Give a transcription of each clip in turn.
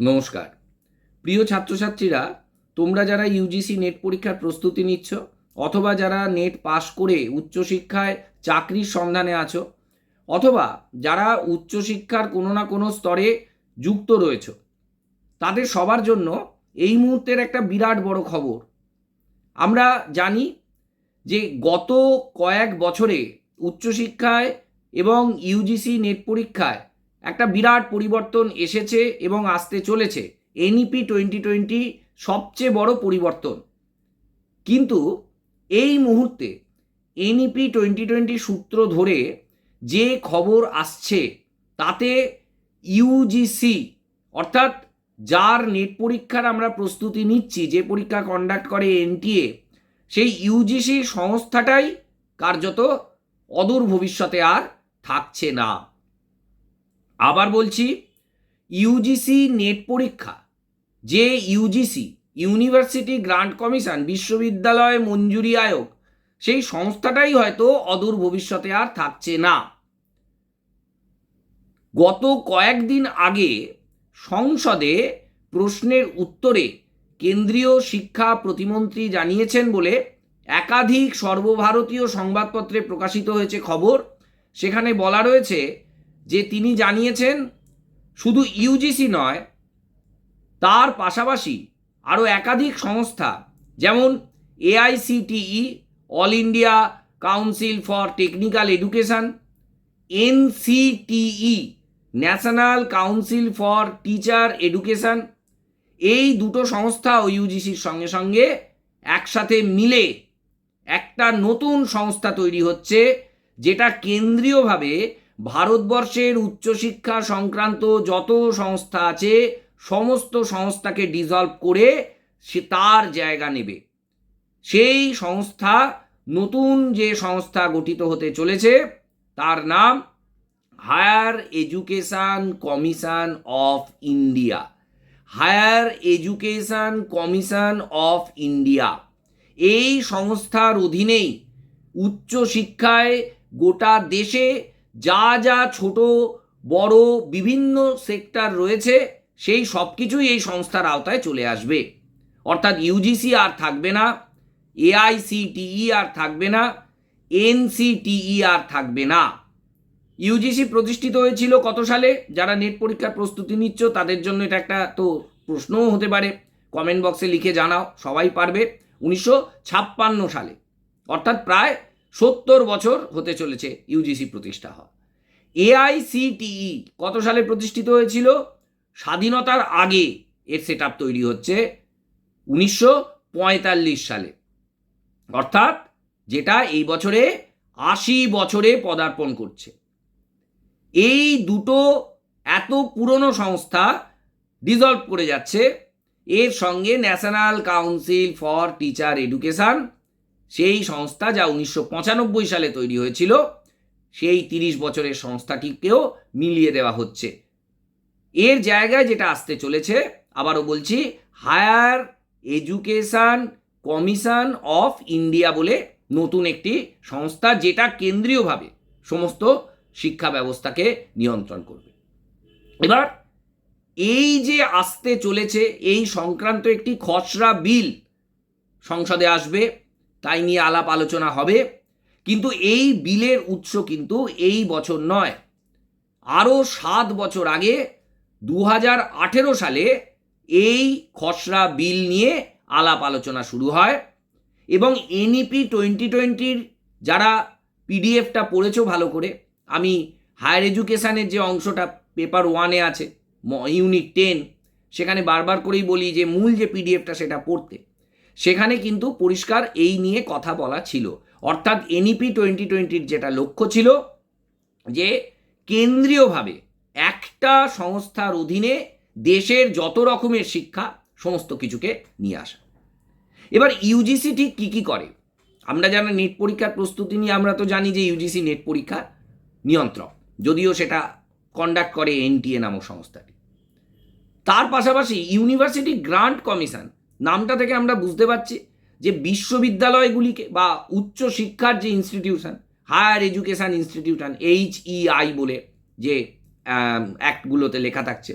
নমস্কার। প্রিয় ছাত্রছাত্রীরা, তোমরা যারা ইউজিসি নেট পরীক্ষার প্রস্তুতি নিচ্ছ, অথবা যারা নেট পাশ করে উচ্চশিক্ষায় চাকরির সন্ধানে আছো, অথবা যারা উচ্চশিক্ষার কোনো না কোনো স্তরে যুক্ত রয়েছ, তাদের সবার জন্য এই মুহূর্তের একটা বিরাট বড় খবর। আমরা জানি যে গত কয়েক বছরে উচ্চশিক্ষায় এবং ইউজিসি নেট পরীক্ষায় একটা বিরাট পরিবর্তন এসেছে এবং আসতে চলেছে। এনইপি টোয়েন্টি টোয়েন্টি সবচেয়ে বড় পরিবর্তন। কিন্তু এই মুহূর্তে এনইপি টোয়েন্টি টোয়েন্টি সূত্র ধরে যে খবর আসছে, তাতে ইউজিসি অর্থাৎ যার নেট পরীক্ষার আমরা প্রস্তুতি নিচ্ছি, যে পরীক্ষা কন্ডাক্ট করে এনটিএ সেই ইউজিসি সংস্থাটাই কার্যত অদূর ভবিষ্যতে আর থাকছে না। আবার বলছি ইউজিসি নেট পরীক্ষা, যে ইউজিসি ইউনিভার্সিটি গ্রান্ট কমিশন বিশ্ববিদ্যালয় মঞ্জুরি আয়োগ, সেই সংস্থাটাই হয়তো অদূর ভবিষ্যতে আর থাকছে না। গত কয়েকদিন আগে সংসদে প্রশ্নের উত্তরে কেন্দ্রীয় শিক্ষা প্রতিমন্ত্রী জানিয়েছেন বলে একাধিক সর্বভারতীয় সংবাদপত্রে প্রকাশিত হয়েছে খবর। সেখানে বলা রয়েছে যে তিনি জানিয়েছেন শুধু ইউজিসি নয়, তার পাশাপাশি আরও একাধিক সংস্থা, যেমন AICTE, all India council for technical education, NCTE, national council for teacher education, এই দুটো সংস্থা ও ইউজিসির সঙ্গে সঙ্গে একসাথে মিলে একটা নতুন সংস্থা তৈরি হচ্ছে, যেটা কেন্দ্রীয়ভাবে ভারতবর্ষের উচ্চশিক্ষা সংক্রান্ত যত সংস্থা আছে, সমস্ত সংস্থাকে ডিজলভ করে সে তার জায়গা নেবে। সেই সংস্থা, নতুন যে সংস্থা গঠিত হতে চলেছে, তার নাম higher education commission of India higher education commission of India এই সংস্থার অধীনেই উচ্চশিক্ষায় গোটা দেশে যা যা ছোট, বড় বিভিন্ন সেক্টর রয়েছে, সেই সব কিছুই এই সংস্থার আওতায় চলে আসবে। অর্থাৎ ইউজিসি আর থাকবে না এআইসিটিই আর থাকবে না এনসিটিই আর থাকবে না। ইউজিসি প্রতিষ্ঠিত হয়েছিল কত সালে? যারা নেট পরীক্ষার প্রস্তুতি নিচ্ছ, তাদের জন্য এটা একটা তো প্রশ্নও হতে পারে। কমেন্ট বক্সে লিখে জানাও, সবাই পারবে। উনিশশো ছাপ্পান্ন সালে। অর্থাৎ প্রায় সত্তর বছর হতে চলেছে ইউজিসি প্রতিষ্ঠা হওয়া এআইসিটিই কত সালে প্রতিষ্ঠিত হয়েছিল? স্বাধীনতার আগে এর সেট তৈরি হচ্ছে উনিশশো পঁয়তাল্লিশ সালে। অর্থাৎ যেটা এই বছরে আশি বছরে পদার্পণ করছে। এই দুটো এত পুরনো সংস্থা ডিজলভ করে যাচ্ছে। এর সঙ্গে national council for teacher education সেই সংস্থা যা উনিশশো পঁচানব্বই সালে তৈরি হয়েছিল, সেই তিরিশ বছরের সংস্থাটিকেও মিলিয়ে দেওয়া হচ্ছে। এর জায়গায় যেটা আসতে চলেছে, আবারও বলছি, higher education commission of India বলে নতুন একটি সংস্থা যেটা কেন্দ্রীয়ভাবে সমস্ত শিক্ষা ব্যবস্থাকে নিয়ন্ত্রণ করবে। এবার এই যে আসতে চলেছে, এই সংক্রান্ত একটি খসড়া বিল সংসদে আসবে তাই নিয়ে আলাপ আলোচনা হবে। কিন্তু এই বিলের উৎস কিন্তু এই বছর নয়। আরও সাত বছর আগে দু হাজার আঠেরো সালে এই খসড়া বিল নিয়ে আলাপ আলোচনা শুরু হয় এবং এনইপি টোয়েন্টি টোয়েন্টির যারা পিডিএফটা পড়েছো ভালো করে, আমি হায়ার এডুকেশানের যে অংশটা পেপার ওয়ানে আছে ইউনিট টেন সেখানে বারবার করেই বলি যে, মূল যে পিডিএফটা সেটা পড়তে। সেখানে কিন্তু পরিষ্কার এই নিয়ে কথা বলা ছিল। অর্থাৎ এনইপি টোয়েন্টি টোয়েন্টির যেটা লক্ষ্য ছিল যে কেন্দ্রীয়ভাবে একটা সংস্থার অধীনে দেশের যত রকমের শিক্ষা সমস্ত কিছুকে নিয়ে আসা। এবার ইউজিসি ঠিক কী কী করে? আমরা যারা নেট পরীক্ষার প্রস্তুতি নিয়ে আমরা তো জানি যে ইউজিসি নেট পরীক্ষার নিয়ন্ত্রক। যদিও সেটা কন্ডাক্ট করে এনটিএ নামক সংস্থাটি। তার পাশাপাশি ইউনিভার্সিটি গ্রান্ট কমিশন নামটা থেকে আমরা বুঝতে পারছি যে বিশ্ববিদ্যালয়গুলিকে বা উচ্চ শিক্ষার যে institution higher education institution H EI বলে যে অ্যাক্টগুলোতে লেখা থাকছে।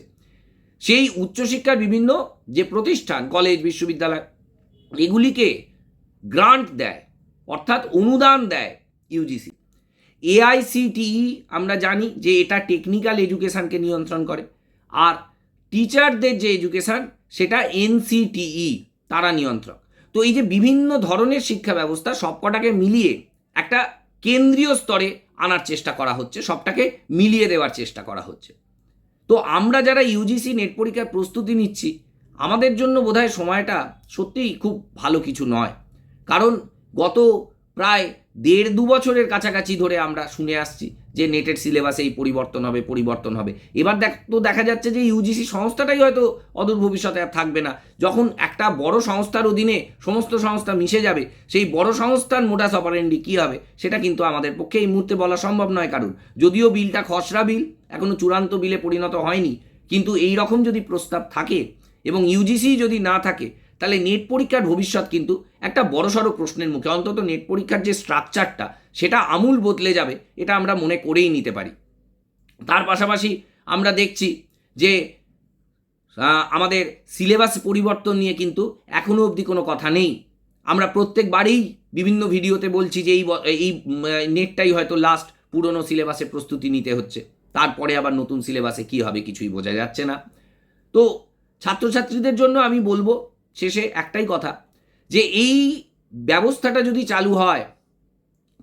সেই উচ্চশিক্ষার বিভিন্ন যে প্রতিষ্ঠান কলেজ বিশ্ববিদ্যালয়, এগুলিকে গ্রান্ট দেয়, অর্থাৎ অনুদান দেয় ইউজিসি এআইসিটিই আমরা জানি যে এটা টেকনিক্যাল এডুকেশনকে নিয়ন্ত্রণ করে, আর টিচারদের যে এডুকেশন সেটা এনসিটিই, তারা নিয়ন্ত্রক। তো এই যে বিভিন্ন ধরনের শিক্ষা ব্যবস্থা সবকটাকে মিলিয়ে একটা কেন্দ্রীয় স্তরে আনার চেষ্টা করা হচ্ছে, সবটাকে মিলিয়ে দেওয়ার চেষ্টা করা হচ্ছে। তো আমরা যারা ইউজিসি নেট পরীক্ষার প্রস্তুতি নিচ্ছি, আমাদের জন্য বোধহয় সময়টা সত্যিই খুব ভালো কিছু নয়। কারণ গত প্রায় দেড় দু বছরের কাছাকাছি ধরে আমরা শুনে আসছি যে নেটের সিলেবাসে এই পরিবর্তন হবে পরিবর্তন হবে। এবার দেখ, তো দেখা যাচ্ছে যে ইউজিসি সংস্থাটাই হয়তো অদূর ভবিষ্যতে আর থাকবে না। যখন একটা বড় সংস্থার অধীনে সমস্ত সংস্থা মিশে যাবে, সেই বড় সংস্থার মোটাস অপারেন্ডি কী হবে, সেটা কিন্তু আমাদের পক্ষে এই মুহূর্তে বলা সম্ভব নয় কারণ যদিও বিলটা খসড়া বিল এখনও চূড়ান্ত বিলে পরিণত হয়নি, কিন্তু এই রকম যদি প্রস্তাব থাকে এবং ইউজিসি যদি না থাকে, তাহলে নেট পরীক্ষার ভবিষ্যৎ কিন্তু একটা বড়সড় প্রশ্নের মুখে। অন্তত নেট পরীক্ষার যে স্ট্রাকচারটা সেটা আমূল বদলে যাবে, এটা আমরা মনে করেই নিতে পারি। তার পাশাপাশি আমরা দেখছি যে আমাদের সিলেবাস পরিবর্তন নিয়ে কিন্তু এখনও অবধি কোনো কথা নেই। আমরা প্রত্যেকবারেই বিভিন্ন ভিডিওতে বলছি যে এই এই নেটটাই হয়তো লাস্ট পুরনো সিলেবাসে প্রস্তুতি নিতে হচ্ছে। তারপরে আবার নতুন সিলেবাসে কী হবে কিছুই বোঝা যাচ্ছে না। তো ছাত্রছাত্রীদের জন্য আমি বলব শেষে একটাই কথা যে এই ব্যবস্থাটা যদি চালু হয়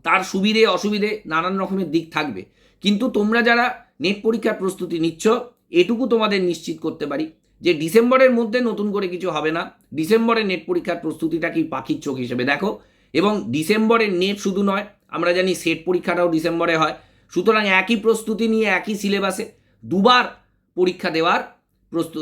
তার সুবিধে, অসুবিধে নানান রকমের দিক থাকবে। কিন্তু তোমরা যারা নেট পরীক্ষার প্রস্তুতি নিচ্ছ, এটুকু তোমাদের নিশ্চিত করতে পারি যে ডিসেম্বরের মধ্যে নতুন করে কিছু হবে না। ডিসেম্বরে নেট পরীক্ষার প্রস্তুতিটাকেই পাখির চোখ হিসেবে দেখো। এবং ডিসেম্বরের নেট শুধু নয়, আমরা জানি সেট পরীক্ষাটাও ডিসেম্বরে হয়। সুতরাং একই প্রস্তুতি নিয়ে, একই সিলেবাসে দুবার পরীক্ষা দেওয়ার প্রস্তু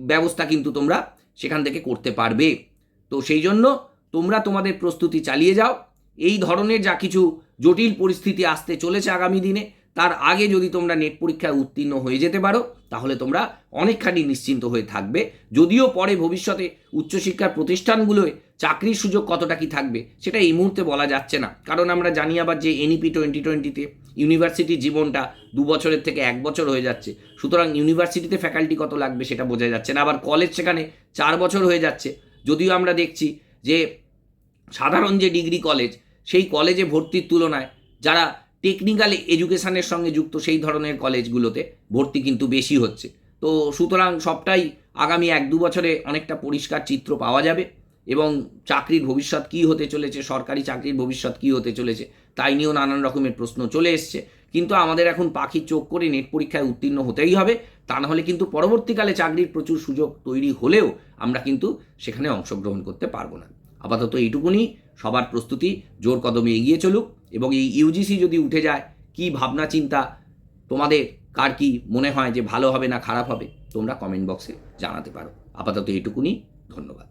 ব্যবস্থা কিন্তু তোমরা সেখান থেকে করতে পারবে। তো সেই জন্য তোমরা তোমাদের প্রস্তুতি চালিয়ে যাও। এই ধরনের যা কিছু জটিল পরিস্থিতি আসতে চলেছে আগামী দিনে, তার আগে যদি তোমরা নেট পরীক্ষায় উত্তীর্ণ হয়ে যেতে পারো, তাহলে তোমরা অনেকখানি নিশ্চিন্ত হয়ে থাকবে। যদিও পরে ভবিষ্যতে উচ্চশিক্ষার প্রতিষ্ঠানগুলোয় চাকরির সুযোগ কতটা কি থাকবে, সেটা এই মুহূর্তে বলা যাচ্ছে না। কারণ আমরা জানি আবার যে এনইপি টোয়েন্টি টোয়েন্টিতে ইউনিভার্সিটি জীবনটা দু বছরের থেকে এক বছর হয়ে যাচ্ছে। সুতরাং ইউনিভার্সিটিতে ফ্যাকাল্টি কত লাগবে সেটা বোঝা যাচ্ছে না। আবার কলেজ সেখানে চার বছর হয়ে যাচ্ছে। যদিও আমরা দেখছি যে সাধারণ যে ডিগ্রি কলেজ সেই কলেজে ভর্তির তুলনায় যারা টেকনিক্যাল এডুকেশানের সঙ্গে যুক্ত সেই ধরনের কলেজগুলোতে ভর্তি কিন্তু বেশি হচ্ছে। তো সুতরাং সবটাই আগামী এক দু বছরে অনেকটা পরিষ্কার চিত্র পাওয়া যাবে এবং চাকরির ভবিষ্যৎ কী হতে চলেছে, সরকারি চাকরির ভবিষ্যৎ কী হতে চলেছে তাই নিয়েও নানান রকমের প্রশ্ন চলে এসছে। কিন্তু আমাদের এখন পাখির চোখ করে নেট পরীক্ষায় উত্তীর্ণ হতেই হবে, তা নাহলে কিন্তু পরবর্তীকালে চাকরির প্রচুর সুযোগ তৈরি হলেও আমরা কিন্তু সেখানে অংশগ্রহণ করতে পারব না। আপাতত এইটুকুনি। সবার প্রস্তুতি, জোর কদমে এগিয়ে চলুক এবং এই ইউজিসি যদি উঠে যায়, কি ভাবনা, চিন্তা, তোমাদের কার কি মনে হয় যে ভালো হবে না খারাপ হবে, তোমরা কমেন্ট বক্সে জানাতে পারো। আপাতত এইটুকুনি, ধন্যবাদ।